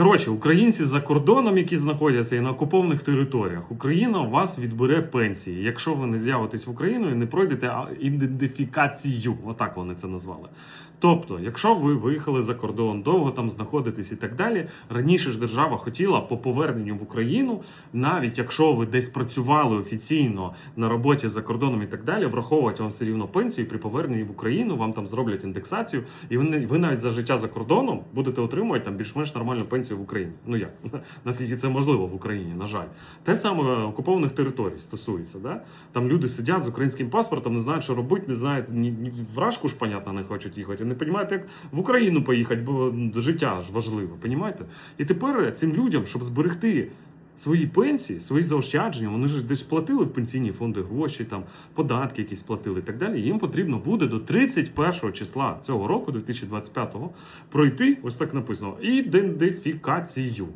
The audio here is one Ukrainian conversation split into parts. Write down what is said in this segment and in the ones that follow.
Коротше, українці за кордоном, які знаходяться і на окупованих територіях, Україна у вас відбере пенсії, якщо ви не з'явитесь в Україну і не пройдете ідентифікацію. Отак вони це назвали. Тобто, якщо ви виїхали за кордон, довго там знаходитесь і так далі, раніше ж держава хотіла по поверненню в Україну, навіть якщо ви десь працювали офіційно на роботі за кордоном і так далі, враховувати вам все рівно пенсію при поверненні в Україну вам там зроблять індексацію, і ви навіть за життя за кордоном будете отримувати там більш-менш нормальну пенсію в Україні. Ну як наскільки це можливо в Україні, на жаль, те саме окупованих територій стосується. Да? Там люди сидять з українським паспортом, не знають, що робити, не знають ні, ні вражку ж, понятно, не хочуть їхати. Не розуміють, як в Україну поїхати, бо життя ж важливо, понімаєте? І тепер цим людям, щоб зберегти свої пенсії, свої заощадження, вони ж десь платили в пенсійні фонди гроші, там податки якісь платили і так далі. Їм потрібно буде до 31 числа цього року, 2025-го, пройти, ось так написано, ідентифікацію.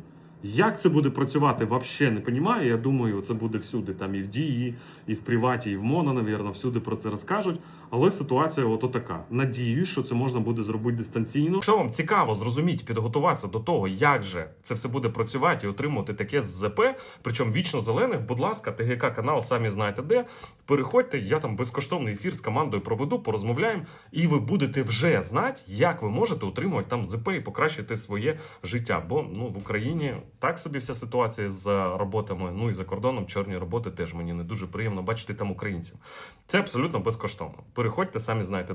Як це буде працювати, взагалі не розумію. Я думаю, це буде всюди, там і в дії, і в приваті, і в моно, навірно, всюди про це розкажуть. Але ситуація ото така. Надіюсь, що це можна буде зробити дистанційно. Якщо вам цікаво зрозуміти, підготуватися до того, як же це все буде працювати і отримувати таке ЗП, причому вічно зелених, будь ласка, ТГК канал, самі знаєте де. Переходьте, я там безкоштовний ефір з командою проведу, порозмовляємо, і ви будете вже знати, як ви можете отримувати там ЗП і покращити своє життя. Бо ну в Україні так собі вся ситуація з роботами. Ну і за кордоном чорні роботи теж мені не дуже приємно бачити там українців. Це абсолютно безкоштовно. Переходьте, самі знаєте.